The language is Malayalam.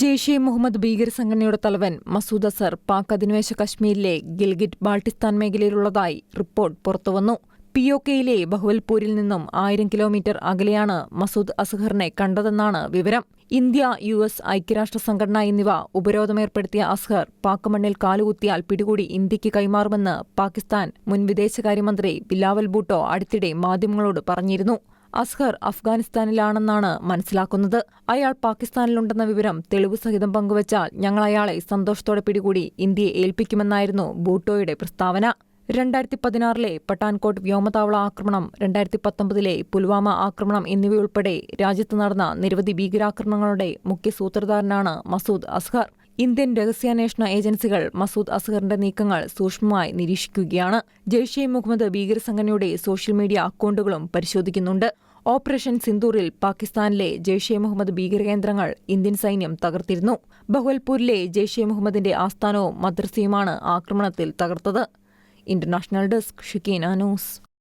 ജെയ്ഷെ മുഹമ്മദ് ഭീകര സംഘടനയുടെ തലവൻ മസൂദ് അസർ പാക് അധിനിവേശ കശ്മീരിലെ ഗിൽഗിറ്റ് ബാൾട്ടിസ്ഥാൻ മേഖലയിലുള്ളതായി റിപ്പോർട്ട് പുറത്തുവന്നു. പി ഒ കെയിലെ ബഹുവൽപൂരിൽ നിന്നും ആയിരം കിലോമീറ്റർ അകലെയാണ് മസൂദ് അസ്ഹറിനെ കണ്ടതെന്നാണ് വിവരം. ഇന്ത്യ യു എസ് ഐക്യരാഷ്ട്ര സംഘടന എന്നിവ ഉപരോധമേർപ്പെടുത്തിയ അസ്ഹർ പാക് മണ്ണിൽ കാലുകുത്തിയാൽ പിടികൂടി ഇന്ത്യയ്ക്ക് കൈമാറുമെന്ന് പാകിസ്ഥാൻ മുൻ വിദേശകാര്യമന്ത്രി ബിലാവൽ ബൂട്ടോ അടുത്തിടെ മാധ്യമങ്ങളോട് പറഞ്ഞിരുന്നു. അസ്ഹർ അഫ്ഗാനിസ്ഥാനിലാണെന്നാണ് മനസ്സിലാക്കുന്നത്. അയാൾ പാകിസ്ഥാനിലുണ്ടെന്ന വിവരം തെളിവ് സഹിതം പങ്കുവച്ചാൽ ഞങ്ങൾ അയാളെ സന്തോഷത്തോടെ പിടികൂടി ഇന്ത്യയെ ഏൽപ്പിക്കുമെന്നായിരുന്നു ബൂട്ടോയുടെ പ്രസ്താവന. രണ്ടായിരത്തി പതിനാറിലെ പട്ടാൻകോട്ട് വ്യോമതാവള ആക്രമണം രണ്ടായിരത്തി പത്തൊമ്പതിലെ പുൽവാമ ആക്രമണം എന്നിവയുൾപ്പെടെ രാജ്യത്ത് നടന്ന നിരവധി ഭീകരാക്രമണങ്ങളുടെ മുഖ്യ സൂത്രധാരനാണ് മസൂദ് അസ്ഹർ. ഇന്ത്യൻ രഹസ്യാന്വേഷണ ഏജൻസികൾ മസൂദ് അസ്ഹറിന്റെ നീക്കങ്ങൾ സൂക്ഷ്മമായി നിരീക്ഷിക്കുകയാണ്. ജെയ്ഷെ മുഹമ്മദ് ഭീകരസംഘടനയുടെ സോഷ്യൽ മീഡിയ അക്കൗണ്ടുകളും പരിശോധിക്കുന്നുണ്ട്. ഓപ്പറേഷൻ സിന്ദൂറിൽ പാകിസ്ഥാനിലെ ജെയ്ഷെ മുഹമ്മദ് ഭീകരകേന്ദ്രങ്ങൾ ഇന്ത്യൻ സൈന്യം തകർത്തിരുന്നു. ബഹുൽപൂരിലെ ജെയ്ഷെ മുഹമ്മദിന്റെ ആസ്ഥാനവും മദ്രസയുമാണ് ആക്രമണത്തിൽ തകർത്തത്. International desk Shikeena news.